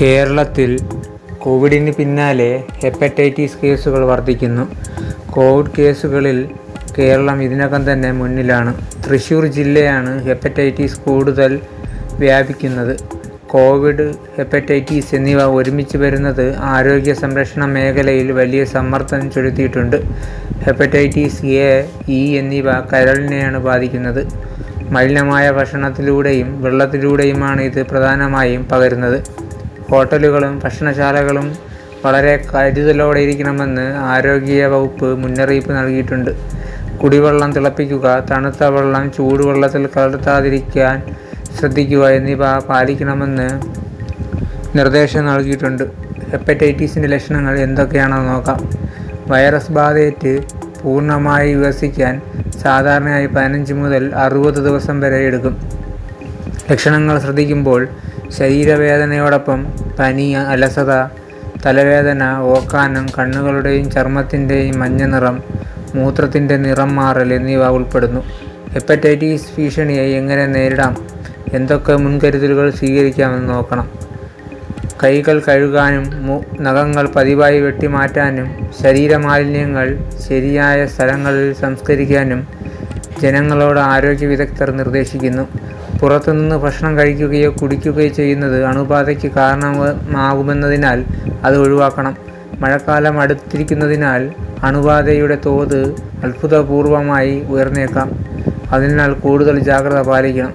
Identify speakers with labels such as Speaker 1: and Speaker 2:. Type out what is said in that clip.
Speaker 1: കേരളത്തിൽ കോവിഡിന് പിന്നാലെ ഹെപ്പറ്റൈറ്റിസ് കേസുകൾ വർദ്ധിക്കുന്നു. കോവിഡ് കേസുകളിൽ കേരളം ഇതിനകം തന്നെ മുന്നിലാണ്. തൃശ്ശൂർ ജില്ലയാണ് ഹെപ്പറ്റൈറ്റിസ് കൂടുതൽ വ്യാപിക്കുന്നത്. കോവിഡ്, ഹെപ്പറ്റൈറ്റിസ് എന്നിവ ഒരുമിച്ച് വരുന്നത് ആരോഗ്യ സംരക്ഷണ മേഖലയിൽ വലിയ സമ്മർദ്ദം ചെലുത്തിയിട്ടുണ്ട്. ഹെപ്പറ്റൈറ്റിസ് എ, ഇ എന്നിവ കരളിനെയാണ് ബാധിക്കുന്നത്. മലിനമായ ഭക്ഷണത്തിലൂടെയും വെള്ളത്തിലൂടെയുമാണ് ഇത് പ്രധാനമായും പകരുന്നത്. ഹോട്ടലുകളും ഭക്ഷണശാലകളും വളരെ കരുതലോടെ ഇരിക്കണമെന്ന് ആരോഗ്യ വകുപ്പ് മുന്നറിയിപ്പ് നൽകിയിട്ടുണ്ട്. കുടിവെള്ളം തിളപ്പിക്കുക, തണുത്ത വെള്ളം ചൂടുവെള്ളത്തിൽ കലർത്താതിരിക്കാൻ ശ്രദ്ധിക്കുക എന്നിവ പാലിക്കണമെന്ന് നിർദ്ദേശം നൽകിയിട്ടുണ്ട്. ഹെപ്പറ്റൈറ്റിസിന്റെ ലക്ഷണങ്ങൾ എന്തൊക്കെയാണെന്ന് നോക്കാം. വൈറസ് ബാധയേറ്റ് പൂർണമായി വികസിക്കാൻ സാധാരണയായി പതിനഞ്ച് മുതൽ അറുപത് ദിവസം വരെ എടുക്കും. ലക്ഷണങ്ങൾ ശ്രദ്ധിക്കുമ്പോൾ ശരീരവേദനയോടൊപ്പം പനി, അലസത, തലവേദന, ഓക്കാനം, കണ്ണുകളുടെയും ചർമ്മത്തിന്റെയും മഞ്ഞ നിറം മൂത്രത്തിന്റെ നിറം മാറൽ എന്നിവ ഉൾപ്പെടുന്നു. ഹെപ്പറ്റൈറ്റിസ് ഭീഷണിയെ എങ്ങനെ നേരിടാം, എന്തൊക്കെ മുൻകരുതലുകൾ സ്വീകരിക്കാമെന്ന് നോക്കണം. കൈകൾ കഴുകാനും നഖങ്ങൾ പതിവായി വെട്ടിമാറ്റാനും ശരീരമാലിന്യങ്ങൾ ശരിയായ സ്ഥലങ്ങളിൽ സംസ്കരിക്കാനും ജനങ്ങളോട് ആരോഗ്യ വിദഗ്ധർ നിർദ്ദേശിക്കുന്നു. പുറത്തുനിന്ന് ഭക്ഷണം കഴിക്കുകയോ കുടിക്കുകയോ ചെയ്യുന്നത് അണുബാധയ്ക്ക് കാരണമാകുമെന്നതിനാൽ അത് ഒഴിവാക്കണം. മഴക്കാലം അടുത്തിരിക്കുന്നതിനാൽ അണുബാധയുടെ തോത് അത്ഭുതപൂർവമായി ഉയർന്നേക്കാം. അതിനാൽ കൂടുതൽ ജാഗ്രത പാലിക്കണം.